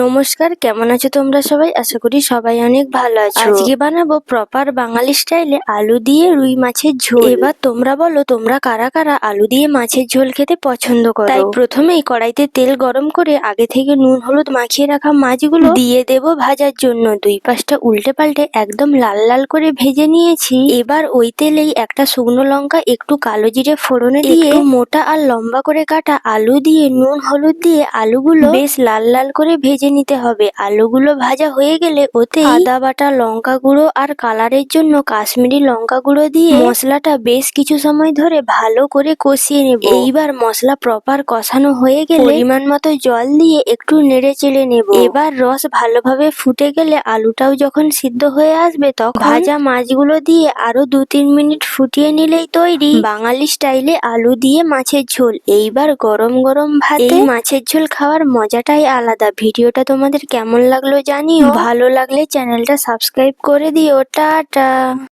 নমস্কার কেমন আছো তোমরা সবাই? আশা করি সবাই অনেক ভালো আছো। আজকে বানাবো প্রপার বাঙালি স্টাইলে আলু দিয়ে রুই মাছের ঝোল। এবার তোমরা বলো তোমরা কারা কারা আলু দিয়ে মাছের ঝোল খেতে পছন্দ করো? তাই প্রথমেই কড়াইতে তেল গরম করে আগে থেকে নুন হলুদ মাখিয়ে রাখা মাছগুলো দিয়ে দেব ভাজার জন্য। দুই পাশটা উল্টে পাল্টে একদম লাল লাল করে ভেজে নিয়েছি। এবার ওই তেলেই একটা শুকনো লঙ্কা একটু কালো জিরে ফোড়নে দিয়ে মোটা আর লম্বা করে কাটা আলু দিয়ে নুন হলুদ দিয়ে আলুগুলো বেশ লাল লাল করে ভেজে নিতে হবে। আলুগুলো ভাজা হয়ে গেলে ওতে আদা বাটা, লঙ্কা গুঁড়ো আর কালারের জন্য কাশ্মীরি লঙ্কা গুঁড়ো দিয়ে মশলাটা বেশ কিছু সময় ধরে ভালো করে কষিয়ে নেব। এইবার মশলা প্রপার কষানো হয়ে গেলে পরিমাণ মতো জল দিয়ে একটু নেড়ে চেড়ে নেব। এবার রস ভালোভাবে ফুটে গেলে আলুটাও যখন সিদ্ধ হয়ে আসবে তখন ভাজা মাছগুলো দিয়ে আরও দু তিন মিনিট ফুটিয়ে নিলেই তৈরি। বাঙালি স্টাইলে আলু দিয়ে মাছের ঝোল। এইবার গরম গরম ভাতে মাছের ঝোল খাওয়ার মজাটাই আলাদা। ভিডিওটা তোমাদের কেমন লাগল জানিও। ভালো লাগলে চ্যানেলটা সাবস্ক্রাইব করে দিও। টাটা।